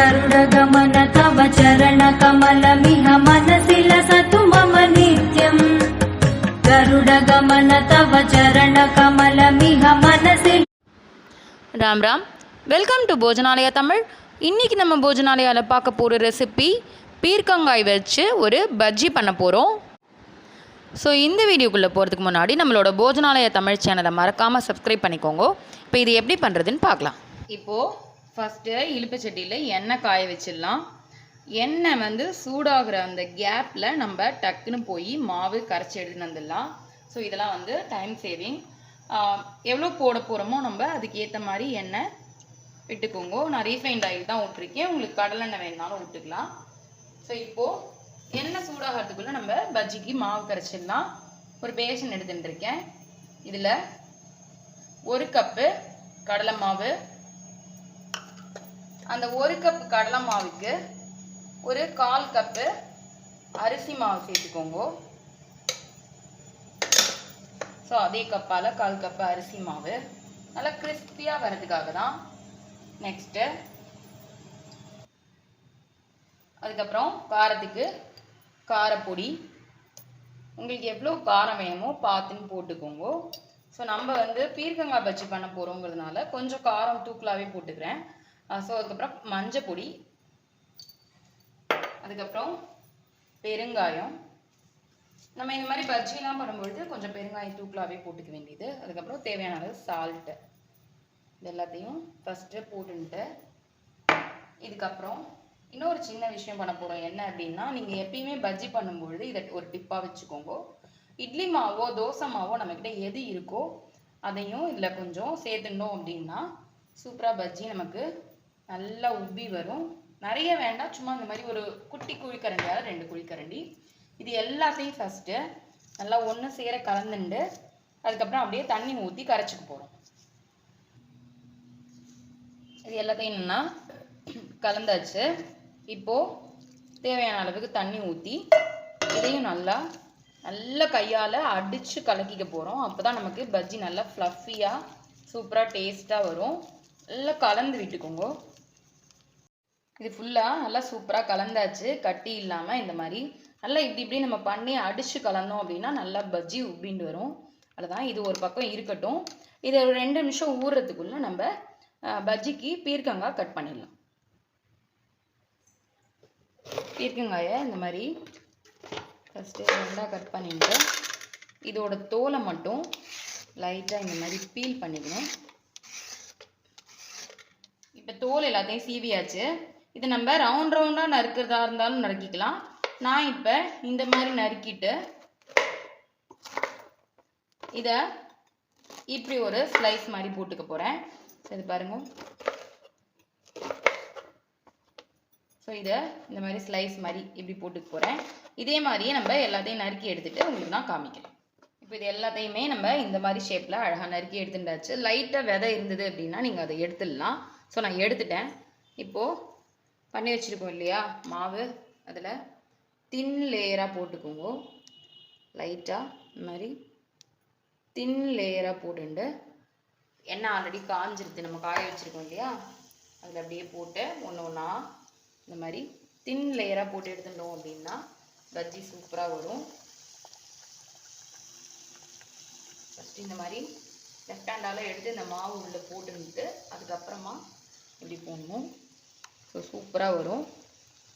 ಗರುಡ ಗಮನ ತವ ಚರಣ ಕಮಲ ಮಿಹ ಮನಸಿಲ ಸತು ಮಮ ನಿತ್ಯಂ ಗರುಡ ಗಮನ ತವ ಚರಣ ಕಮಲ ಮಿಹ ಮನಸಿಲ ராம் ராம். வெல்கம் டு போஜனாலயா தமிழ் இன்றைக்கி நம்ம போஜனாலயாவில் பார்க்க போகிற ரெசிபி பீர்க்கங்காய் வச்சு ஒரு பஜ்ஜி பண்ண போகிறோம் ஸோ இந்த வீடியோக்குள்ளே போகிறதுக்கு முன்னாடி நம்மளோட போஜனாலய தமிழ் சேனலை மறக்காமல் சப்ஸ்கிரைப் பண்ணிக்கோங்க. இப்போ இது எப்படி பண்ணுறதுன்னு பார்க்கலாம். இப்போது ஃபஸ்ட்டு இழுப்பு சட்டியில் எண்ணெய் காய வச்சிடலாம். எண்ணெய் வந்து சூடாகிற அந்த கேப்பில் நம்ம டக்குன்னு போய் மாவு கரைச்சி எடுத்துன்னு வந்துடலாம். ஸோ இதெல்லாம் வந்து டைம் சேவிங் எவ்வளோ போட போகிறோமோ நம்ம அதுக்கு ஏற்ற மாதிரி எண்ணெய் விட்டுக்கோங்க. நான் ரீஃபைண்ட் ஆயில் தான் விட்டுருக்கேன். உங்களுக்கு கடலெண்ணெய் வேணாலும் விட்டுக்கலாம். ஸோ இப்போது எண்ணெய் சூடாகிறதுக்குள்ளே நம்ம பஜ்ஜிக்கு மாவு கரைச்சிடலாம். ஒரு பேஷன் எடுத்துட்டு இருக்கேன். இதில் ஒரு கப்பு கடலை மாவு அந்த ஒரு கப்பு கடலை மாவுக்கு ஒரு கால் கப்பு அரிசி மாவு சேர்த்துக்கோங்க. ஸோ அதே கப்பால் கால் கப்பு அரிசி மாவு. நல்லா கிறிஸ்பியாக வர்றதுக்காக தான் நெக்ஸ்ட்டு அதுக்கப்புறம் காரத்துக்கு காரப்பொடி. உங்களுக்கு எவ்வளோ காரம் வேணுமோ பார்த்துன்னு போட்டுக்கோங்க. ஸோ நம்ம வந்து பீர்க்கங்காய் பஜ்ஜி பண்ண போகிறோங்கிறதுனால கொஞ்சம் காரம் தூக்கலாகவே போட்டுக்கிறேன். ஸோ அதுக்கப்புறம் மஞ்சள் பொடி அதுக்கப்புறம் பெருங்காயம். நம்ம இந்த மாதிரி பஜ்ஜிலாம் பண்ணும்பொழுது கொஞ்சம் பெருங்காயம் தூக்கலாகவே போட்டுக்க வேண்டியது. அதுக்கப்புறம் தேவையான அளவு சால்ட்டு இது எல்லாத்தையும் ஃபஸ்ட்டு போட்டுன்ட்டு இதுக்கப்புறம் இன்னொரு சின்ன விஷயம் பண்ண போகிறோம் என்ன அப்படின்னா நீங்கள் எப்பயுமே பஜ்ஜி பண்ணும்பொழுது இதை ஒரு டிப்பாக வச்சுக்கோங்க. இட்லி மாவோ தோசை மாவோ நம்மக்கிட்ட எது இருக்கோ அதையும் இதில் கொஞ்சம் சேர்த்துட்டோம் அப்படின்னா சூப்பராக பஜ்ஜி நமக்கு நல்லா உப்பி வரும். நிறைய வேண்டாம். சும்மா இந்த மாதிரி ஒரு குட்டி குழிக்கரண்டியால் ரெண்டு குழிக்கரண்டி. இது எல்லாத்தையும் ஃபஸ்ட்டு நல்லா ஒன்று சேர கலந்துண்டு அதுக்கப்புறம் அப்படியே தண்ணி ஊற்றி கரைச்சிக்க போகிறோம் இது எல்லாத்தையும் என்னென்னா கலந்தாச்சு. இப்போது தேவையான அளவுக்கு தண்ணி ஊற்றி இதையும் நல்லா நல்ல கையால் அடித்து கலக்கிக்க போகிறோம் அப்போ தான் நமக்கு பஜ்ஜி நல்லா ஃப்ளஃபியாக சூப்பராக டேஸ்ட்டாக வரும். நல்லா கலந்து விட்டுக்கோங்க. இது ஃபுல்லாக நல்லா சூப்பராக கலந்தாச்சு. கட்டி இல்லாமல் இந்த மாதிரி. நல்லா இப்படி இப்படி நம்ம பண்ணி அடித்து கலந்தோம் அப்படின்னா நல்லா பஜ்ஜி உப்பிண்டு வரும். அதுதான் இது ஒரு பக்கம் இருக்கட்டும். இதை ஒரு ரெண்டு நிமிஷம் ஊறுறதுக்குள்ளே நம்ம பஜ்ஜிக்கு பீர்க்கங்காய் கட் பண்ணிடலாம். பீர்க்கங்காயை இந்த மாதிரி ஃபஸ்ட்டு ரெண்டாக கட் பண்ணிட்டு இதோட தோலை மட்டும் லைட்டாக இந்த மாதிரி பீல் பண்ணிக்கணும். இப்போ தோல் எல்லாத்தையும் சீவியாச்சு. இது நம்ம ரவுண்ட் ரவுண்டாக நறுக்கிறதா இருந்தாலும் நறுக்கிக்கலாம். நான் இப்போ இந்த மாதிரி நறுக்கிட்டு இதை இப்படி ஒரு ஸ்லைஸ் மாதிரி போட்டுக்க போகிறேன் இது பாருங்க. ஸோ இதை இந்த மாதிரி ஸ்லைஸ் மாதிரி இப்படி போட்டுக்க போகிறேன் இதே மாதிரியே நம்ம எல்லாத்தையும் நறுக்கி எடுத்துகிட்டு உங்களுக்கு நான் காமிக்கிறேன். இப்போ இது எல்லாத்தையுமே நம்ம இந்த மாதிரி ஷேப்பில் அழகாக நறுக்கி எடுத்துட்டாச்சு. லைட்டாக விதை இருந்தது அப்படின்னா நீங்கள் அதை எடுத்துடலாம். ஸோ நான் எடுத்துட்டேன். இப்போது பண்ணி வச்சுருக்கோம் இல்லையா? மாவு அதில். தின் லேயராக போட்டுக்கோங்க. லைட்டாக இந்த மாதிரி தின் லேயராக போட்டுண்டு. எண்ணெய் ஆல்ரெடி காஞ்சிருது. நம்ம காய வச்சுருக்கோம் இல்லையா? அதில் அப்படியே போட்டு ஒன்று ஒன்றா இந்த மாதிரி தின் லேயராக போட்டு எடுத்துட்டோம் அப்படின்னா பஜ்ஜி சூப்பராக வரும். ஃபஸ்ட்டு இந்த மாதிரி லெஃப்ட் ஹேண்டால் எடுத்து இந்த மாவு உள்ளே போட்டுன்ட்டு அதுக்கப்புறமா இப்படி போடணும். ஸோ சூப்பராக வரும்.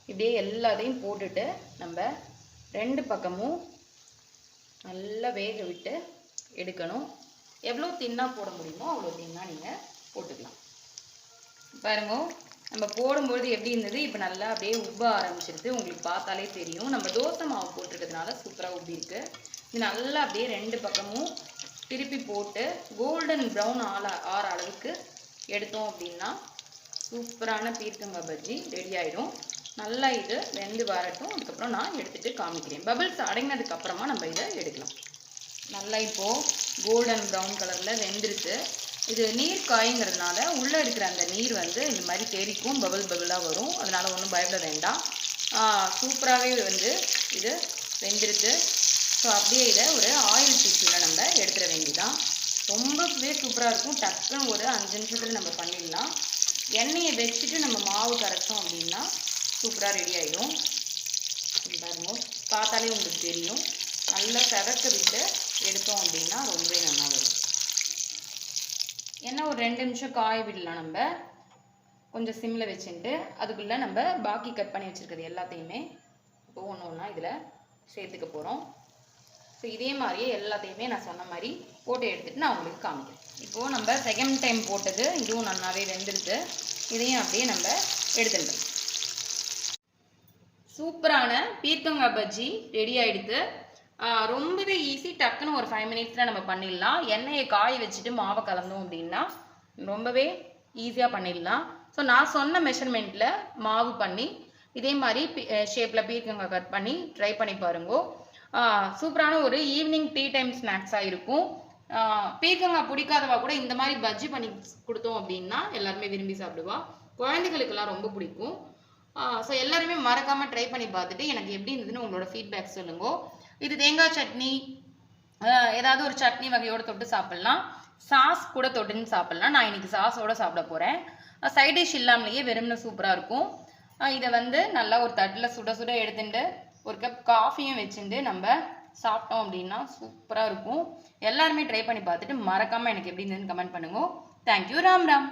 இப்படியே எல்லாத்தையும் போட்டுட்டு நம்ம ரெண்டு பக்கமும் நல்லா வேக விட்டு எடுக்கணும். எவ்வளோ தின்னாக போட முடியுமோ அவ்வளோ தின்னாக நீங்கள் போட்டுக்கலாம். பாருங்க நம்ம போடும்பொழுது எப்படி இருந்தது? இப்போ நல்லா அப்படியே உப்ப ஆரம்பிச்சிருது. உங்களுக்கு பார்த்தாலே தெரியும். நம்ம தோசை மாவு போட்டிருக்கிறதுனால சூப்பராக உப்பி இருக்கு. இது நல்லா அப்படியே ரெண்டு பக்கமும் திருப்பி போட்டு கோல்டன் ப்ரௌன் ஆள ஆற அளவுக்கு எடுத்தோம் அப்படின்னா சூப்பரான பீர்க்கங்காய் பஜ்ஜி ரெடி ஆகிடும் நல்லா இது வெந்து வரட்டும். அதுக்கப்புறம் நான் எடுத்துகிட்டு காமிக்கிறேன். பபிள்ஸ் அடங்கினதுக்கு அப்புறமா நம்ம இதை எடுக்கலாம். நல்லா இப்போது கோல்டன் ப்ரௌன் கலரில் வெந்துருச்சு இது நீர் காய்ங்கிறதுனால உள்ளே இருக்கிற அந்த நீர் வந்து இந்த மாதிரி தெரிக்கும் பபிள் பபிளாக வரும். அதனால் ஒன்றும் பயப்பட வேண்டாம். சூப்பராகவே வந்து இது வெந்துருச்சு ஸோ அப்படியே இதை ஒரு ஆயில் டிஷ்யூவில் நம்ம எடுத்துட வேண்டியதான் ரொம்பவே சூப்பராக இருக்கும். டக்குன்னு ஒரு அஞ்சு நிமிஷத்தில் நம்ம பண்ணிடலாம். எண்ணெயை வச்சுட்டு நம்ம மாவு கரைச்சோம் அப்படின்னா சூப்பராக ரெடி ஆகிடும் பாருங்க பார்த்தாலே உங்களுக்கு தெரியும். நல்லா கதக்க விட்டு எடுத்தோம் அப்படின்னா ரொம்பவே நல்லா வரும். ஏன்னா ஒரு ரெண்டு நிமிஷம் காய விடலாம் நம்ம. கொஞ்சம் சிம்மில் வச்சுட்டு அதுக்குள்ளே நம்ம பாக்கி கட் பண்ணி வச்சுருக்கிறது எல்லாத்தையுமே இப்போ ஒன்று ஒன்றா இதில் சேர்த்துக்க போகிறோம் ஸோ இதே மாதிரியே எல்லாத்தையுமே நான் சொன்ன மாதிரி போட்டு எடுத்துகிட்டு நான் உங்களுக்கு காமிக்கிறேன். இப்போது நம்ம செகண்ட் டைம் போட்டது இதுவும் நல்லாவே வெந்துருது. இதையும் அப்படியே நம்ம எடுத்துட்டோம் சூப்பரான பீர்க்கங்காய் பஜ்ஜி ரெடி ஆகிடுது ரொம்பவே ஈஸி டக்குன்னு ஒரு ஃபைவ் மினிட்ஸில் நம்ம பண்ணிடலாம். எண்ணெயை காய வச்சுட்டு மாவை கலந்தோம் அப்படின்னா ரொம்பவே ஈஸியாக பண்ணிடலாம். ஸோ நான் சொன்ன மெஷர்மெண்ட்டில் மாவு பண்ணி இதே மாதிரி ஷேப்பில் பீர்க்கங்காய் கட் பண்ணி ட்ரை பண்ணி பாருங்க. சூப்பரான ஒரு ஈவினிங் டீ டைம் ஸ்நாக்ஸாக இருக்கும். பீர்க்கங்காய் பிடிக்காதவா கூட இந்த மாதிரி பஜ்ஜி பண்ணி கொடுத்தோம் அப்படின்னா எல்லாருமே விரும்பி சாப்பிடுவா. குழந்தைகளுக்கெல்லாம் ரொம்ப பிடிக்கும். ஸோ எல்லாருமே மறக்காமல் ட்ரை பண்ணி பார்த்துட்டு எனக்கு எப்படி இருந்ததுன்னு உங்களோட ஃபீட்பேக் சொல்லுங்க. இது தேங்காய் சட்னி ஏதாவது ஒரு சட்னி வகையோட தொட்டு சாப்பிட்லாம். சாஸ் கூட தொட்டுன்னு சாப்பிட்லாம். நான் இன்னைக்கு சாஸோட சாப்பிட போகிறேன் சைட் டிஷ் இல்லாமலேயே வெறும்னு சூப்பராக இருக்கும். இதை வந்து நல்லா ஒரு தட்டில் சுட சுட எடுத்துட்டு ஒரு கப் காஃபியும் வச்சுட்டு நம்ம சாப்பிட்டோம் அப்படின்னா சூப்பராக இருக்கும். எல்லாருமே ட்ரை பண்ணி பார்த்துட்டு மறக்காமல் எனக்கு எப்படி இருந்ததுன்னு கமெண்ட் பண்ணுங்க. தேங்க்யூ ராம் ராம்